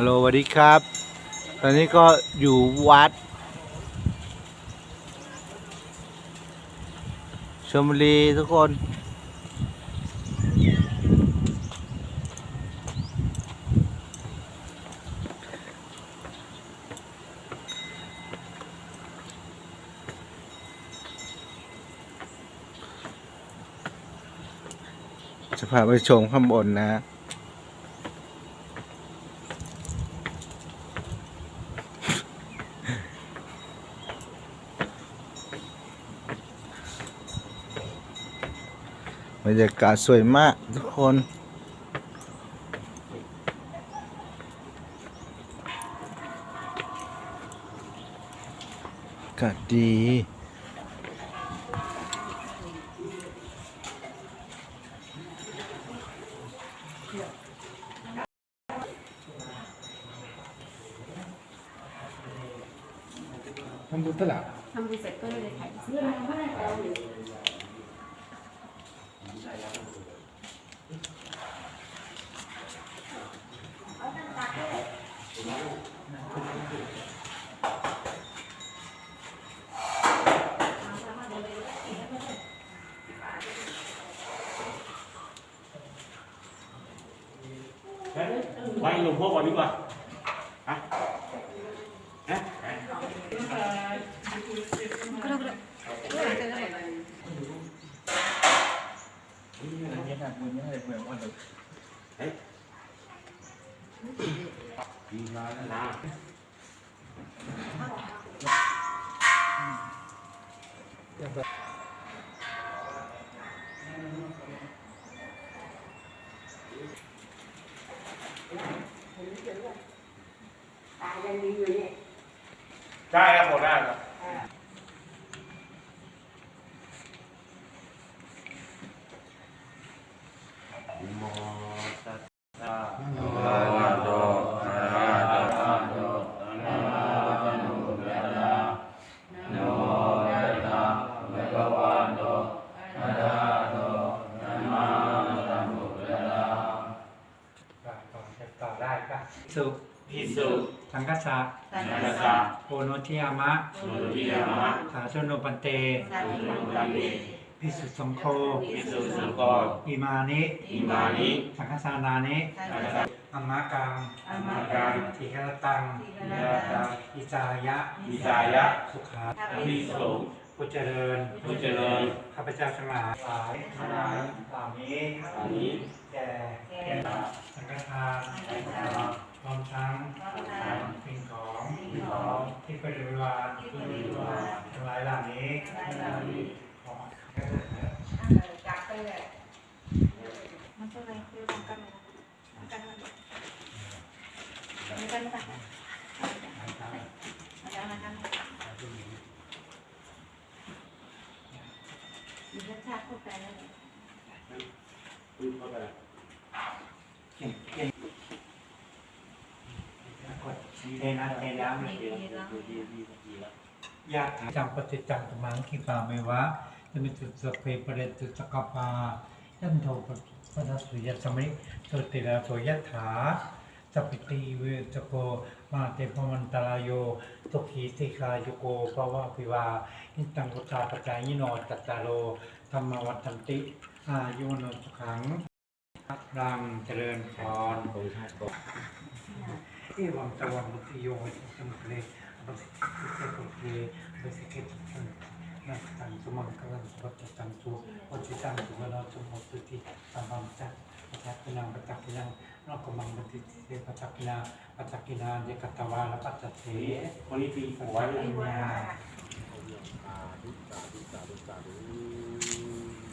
ฮัลโหลสวัสดีครับ ตอนนี้ก็อยู่วัดชลบุรีทุกคน จะพาไปชมข้างบนนะ รรยากาศสวยมากทุกคน อากาศดีทำบุญตลาดทำบุญเสร็จก็เลยถ่าย เสื้อไปหลวงพ่อก่อนดีกว่าฮะฮะ ดีมาแล้วนะตายังดีอยู่นี่ ได้ครับผมได้ครับ โมตัสสะภะคะวะโตอะระหะโตสัมมาสัมพุทธัสสะนะโมตัสสะภะคะวะโตอะระหะโตสัมมาสัมพุทธัสสะต่อต่อได้ก็สุพิสุสังกัสสะนัสสะโอโนทิยามะโนริยามะสาธุโนปันเตสาธุสุตันติ พิสุสังโฆพิสุสังโฆอิมานิอิมานิสังฆสานานินัสสะอัมมากังอามาการทีฆรตังยะตังอิจายะวิจายะ สุขาพิสุผู้เจริญผู้เจริญข้าพเจ้าทั้งหลายหลายทั้งหลายเหล่านี้อันนี้แก่แก่สังฆทานพร้อมทั้งสิ่งของที่บริวารทั้งหลายเหล่านี้ขอ จับไปเลยมันเป็นอะไรคือทำกันทำกันทำกั นม่ได้มาแล้วนะครับมีรสชาติเข้าไปแล้วพูดเข้าไปเก่งเก่งกดเทน้ำเทน้ำเลยยากจังปฏิจังตมังคิปาเมวะจะมีจุดสเปปเรตุสกปายันโทปปัสสุยสมิโสติระโสยถา สัพพิติเวจโกมาเตปมันตรายโยตุขีสิกาโยโกภาวะพิวาอิตังกุตาปจายโนจัตตาโลธรรมวัฏันติอายุวโนสุขังรังเจริญพรเอวังตะวังมุติโยหิสมุทเลบัสิกิเตปุเทบัสิกิตัง นักตังสมองกลังวัจจังตัววัจิตังสุวรรณสมบุติสัมมังจักประจักษ์นังประจักษ์นังนอกกมังปฏิเสประจักษ์นาประจักษ์นานยกัตตวาละปัจจเสมณีปีหัวลยาสาธุสาธุ